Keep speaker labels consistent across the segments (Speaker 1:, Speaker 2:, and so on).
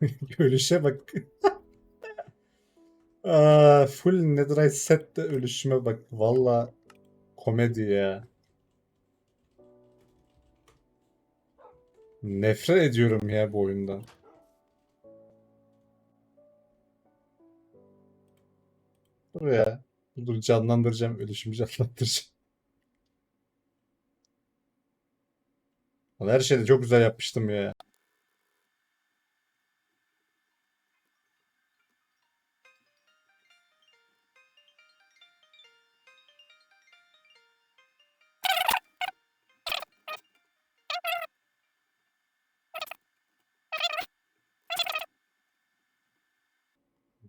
Speaker 1: Ölüşe bak. Full Netherite set de ölüşüme bak. Valla komedi ya. Nefret ediyorum ya bu oyundan. Dur ya. Dur canlandıracağım. Ölüşümü canlandıracağım. Lan Her şeyde çok güzel yapmıştım ya.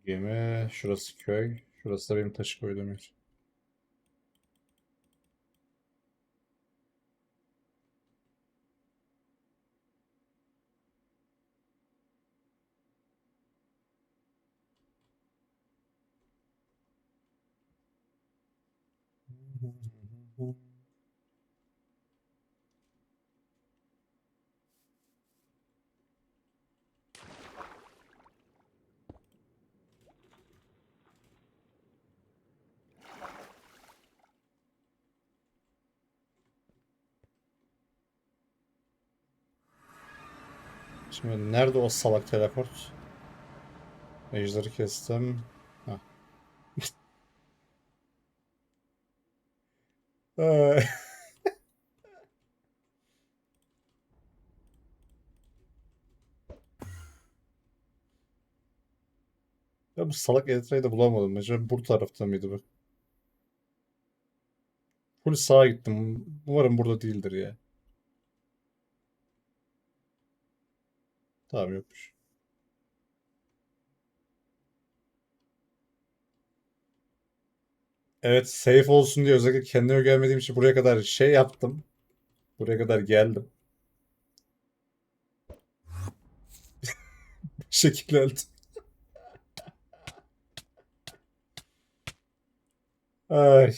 Speaker 1: Gemi, şurası köy. Şurası da benim taşı koyduğum yer. Şimdi nerede o salak teleport? Ejderi kestim. Ya bu salak Elytra'yı da bulamadım. Acaba bu tarafta mıydı bu? Full sağa gittim. Umarım burada değildir ya. Tamam yokmuş. Evet safe olsun diye özellikle kendime gelmediğim için buraya kadar şey yaptım. Buraya kadar geldim. Şekilde öldüm. Ay.